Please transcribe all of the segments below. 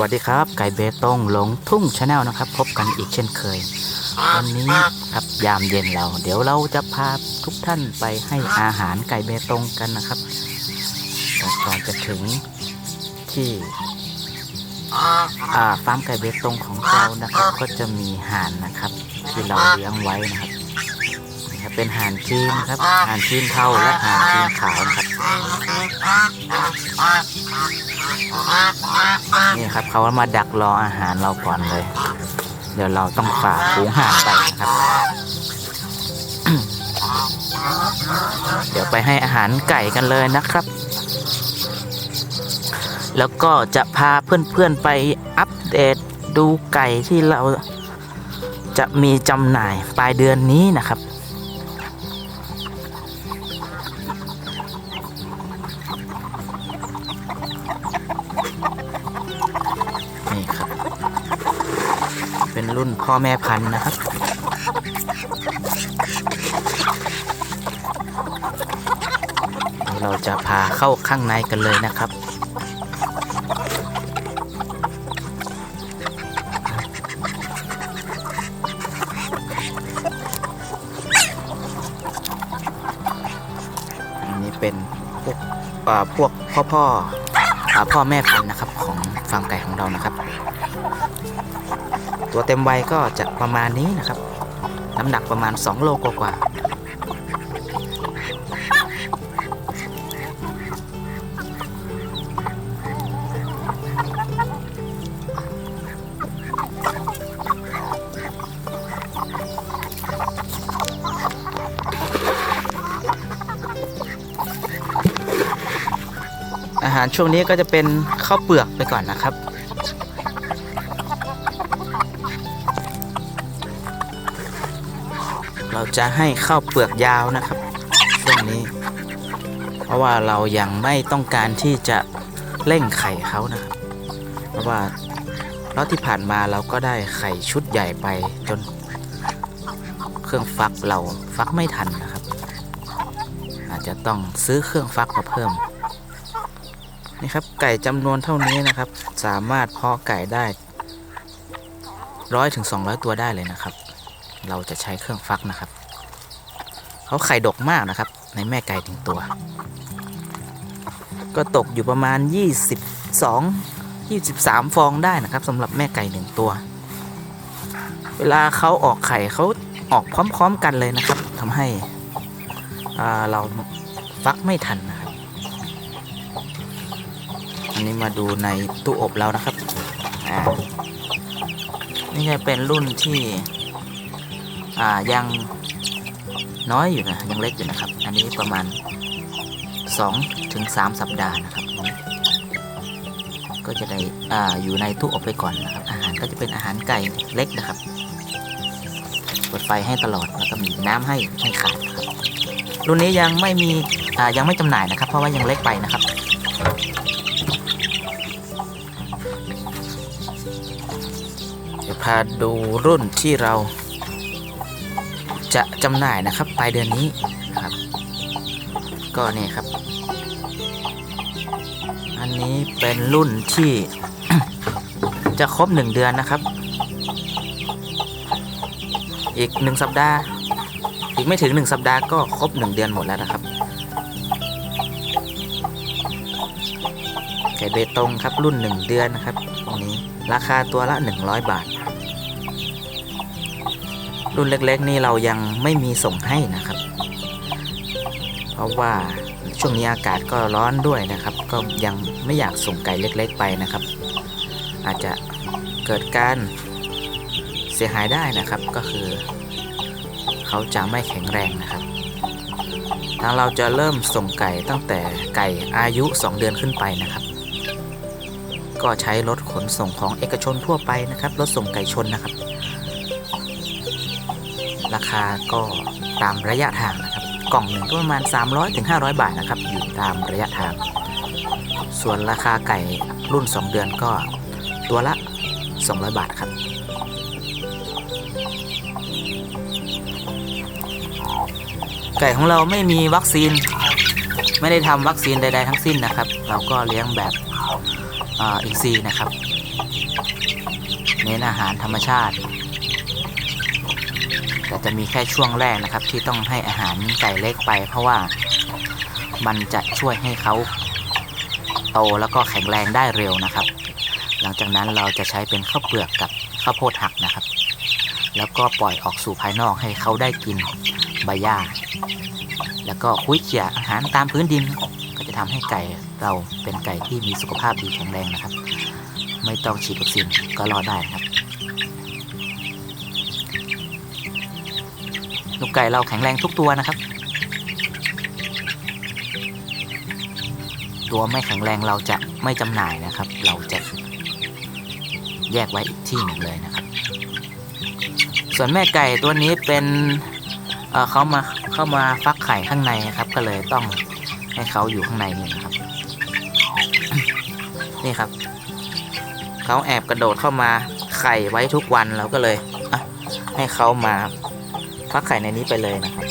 วัสดีครับ ไก่เบตงหลงทุ่งชาแนลนะครับ พบกันอีกเช่นเคย วันนี้ครับยามเย็นเรา เดี๋ยวเราจะพาทุกท่านไปให้อาหารไก่เบตงกันนะครับแต่ก่อนจะถึงที่ฟาร์มไก่เบตงของเรานะครับ ก็จะมีห่านนะครับ ที่เราเลี้ยงไว้นะครับนี่ครับเป็นห่านจีนครับห่านจีนเทาและห่านจีนขาวนะครับ นี่ครับเขามาดักรออาหารเราก่อนเลย เดี๋ยวเราต้องฝ่าฝูงห่านไปครับ เดี๋ยวไปให้อาหารไก่กันเลยนะครับ แล้วก็จะพาเพื่อนๆไปอัปเดตดูไก่ที่เราจะมีจำหน่ายปลายเดือนนี้นะครับ รุ่นพ่อแม่พันธุ์นะครับ เราจะพาเข้าข้างในกันเลยนะครับ อันนี้เป็นพวกอ่าพวกพ่อพ่ออ่าพ่อแม่พันธุ์นะครับของฟาร์มไก่ของเรานะครับ ตัวเต็มวัยก็จะประมาณนี้นะครับ น้ำหนักประมาณ 2 โลกว่าอาหารช่วงนี้ก็จะเป็นข้าวเปลือกไปก่อนนะครับ เราจะให้ข้าวเปลือกยาวนะครับช่วงนี้ เพราะว่าเรายังไม่ต้องการที่จะเร่งไข่เขานะครับ เพราะว่ารอบที่ผ่านมาเราก็ได้ไข่ชุดใหญ่ไปจน เครื่องฟักเราฟักไม่ทันนะครับ อาจจะต้องซื้อเครื่องฟักมาเพิ่มนี่ครับไก่จำนวนเท่านี้นะครับ สามารถเพาะไก่ได้ร้อยถึงสองร้อยตัวได้เลยนะครับ เราจะใช้เครื่องฟักนะครับ เขาไข่ดกมากนะครับ ในแม่ไก่ถึงตัว ก็ตกอยู่ประมาณ 22 23 ฟองได้นะครับสำหรับแม่ไก่หนึ่งตัว เวลาเขาออกไข่เขาออกพร้อมๆกันเลยนะครับทำให้เราฟักไม่ทันนะครับ อันนี้มาดูในตู้อบเรานะครับอ่านี่จะเป็นรุ่นที่ อ่ายังน้อยอยู่นะยังเล็กอยู่นะครับ อันนี้ประมาณ2ถึง3สัปดาห์นะครับ ก็จะได้อ่าอยู่ในตู้อบไปก่อนนะครับ อาหารก็จะเป็นอาหารไก่เล็กนะครับเปิดไฟให้ตลอดแล้วก็มีน้ำให้ให้ขาดครับรุ่นนี้ยังไม่มีอ่ายังไม่จำหน่ายนะครับ เพราะว่ายังเล็กไปนะครับเดี๋ยวพาดูรุ่นที่เรา จะจำหน่ายนะครับปลายเดือนนี้นะครับ ก็นี่ครับ อันนี้เป็นรุ่นที่ จะครบหนึ่งเดือนนะครับ อีกหนึ่งสัปดาห์ อีกไม่ถึงหนึ่งสัปดาห์ก็ครบหนึ่งเดือนหมดแล้วนะครับไก่เบตงครับรุ่นหนึ่งเดือนนะครับตรงนี้ราคาตัวละ100บาท รุ่นเล็กๆ นี่เรายังไม่มีส่งให้นะครับ เพราะว่าช่วงนี้อากาศก็ร้อนด้วยนะครับ ก็ยังไม่อยากส่งไก่เล็ก ๆ ไปนะครับ อาจจะเกิดการเสียหายได้นะครับก็คือ เขาจะไม่แข็งแรงนะครับ ทางเราจะเริ่มส่งไก่ตั้งแต่ไก่อายุ 2 เดือนขึ้นไปนะครับ ก็ใช้รถขนส่งของเอกชนทั่วไปนะครับรถส่งไก่ชนนะครับ ราคาก็ตามระยะทางนะครับ กล่องหนึ่งก็ประมาณ300ถึง500 บาทนะครับ อยู่ตามระยะทาง ส่วนราคาไก่รุ่น 2 เดือนก็ตัวละ 200 บาทครับ ไก่ของเราไม่มีวัคซีน ไม่ได้ทำวัคซีนใด ๆ ทั้งสิ้นนะครับ เราก็เลี้ยงแบบอ,อินทรีย์นะครับ เน้นอาหารธรรมชาติ แต่จะมีแค่ช่วงแรกนะครับ ที่ต้องให้อาหารไก่เล็กไป เพราะว่ามันจะช่วยให้เขาโตแล้วก็แข็งแรงได้เร็วนะครับ หลังจากนั้นเราจะใช้เป็นข้าวเปลือกกับข้าวโพดหักนะครับ แล้วก็ปล่อยออกสู่ภายนอกให้เขาได้กินใบหญ้า แล้วก็คุ้ยเขี่ยอาหารตามพื้นดิน ก็จะทำให้ไก่เราเป็นไก่ที่มีสุขภาพดีแข็งแรงนะครับ ไม่ต้องฉีดวัคซีนก็รอดได้นะครับ ลูกไก่เราแข็งแรงทุกตัวนะครับ ตัวไม่แข็งแรงเราจะไม่จำหน่ายนะครับ เราจะแยกไว้อีกที่หนึ่งเลยนะครับ ส่วนแม่ไก่ตัวนี้เป็นเเขามาเข้ามาฟักไข่ข้างในนะครับ ก็เลยต้องให้เขาอยู่ข้างในนี่นะครับ นี่ครับเขาแอบกระโดดเข้ามาไข่ไว้ทุกวันเราก็เลยให้เขามา ฟักไข่ในนี้ไปเลยนะครับ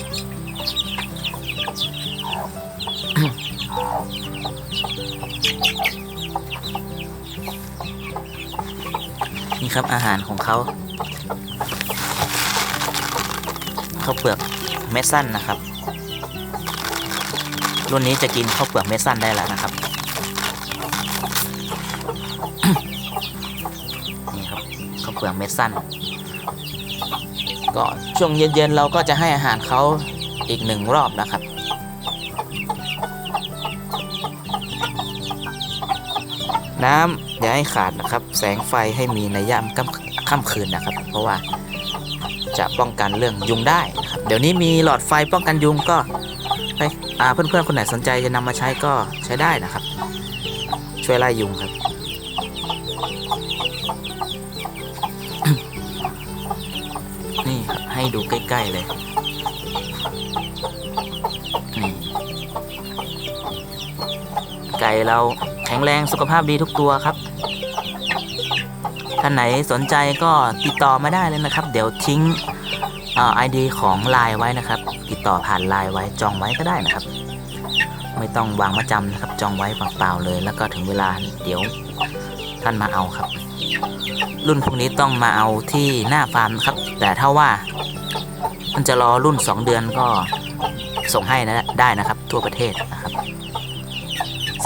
นี่ครับอาหารของเขาข้าวเปลือกเม็ดสั้นนะครับ รุ่นนี้จะกินข้าวเปลือกเม็ดสั้นได้แล้วนะครับนี่ครับข้าวเปลือกเม็ดสั้น ก็ช่วงเย็นๆเราก็จะให้อาหารเขาอีกหนึ่งรอบนะครับ น้ำอย่าให้ขาดนะครับ แสงไฟให้มีในยามค่ำคืนนะครับ เพราะว่าจะป้องกันเรื่องยุงได้นะครับเดี๋ยวนี้มีหลอดไฟป้องกันยุงก็เพื่อนๆคนไหนสนใจจะนำมาใช้ก็ใช้ได้นะครับ ช่วยไล่ยุงครับ ให้ดูใกล้ ๆ เลยไก่เราแข็งแรงสุขภาพดีทุกตัวครับ ท่านไหนสนใจก็ติดต่อมาได้เลยนะครับ เดี๋ยวทิ้งไอดีของไลน์ไว้นะครับ ติดต่อผ่านไลน์ไว้จองไว้ก็ได้นะครับ ไม่ต้องวางมาจำนะครับ จองไว้เปล่าๆเลย แล้วก็ถึงเวลาเดี๋ยว ท่านมาเอาครับ รุ่นพวกนี้ต้องมาเอาที่หน้าฟาร์มครับ แต่ถ้าว่า มันจะรอรุ่น 2 เดือนก็ส่งให้นะได้นะครับ ทั่วประเทศนะครับ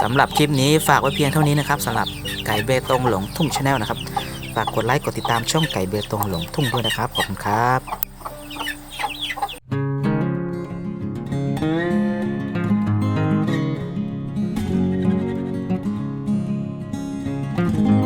สำหรับคลิปนี้ฝากไว้เพียงเท่านี้นะครับสำหรับไก่เบตงหลงทุ่งชาแนลนะครับฝากกดไลค์กดติดตามช่องไก่เบตงหลงทุ่งด้วยนะครับขอบคุณครับ Bye.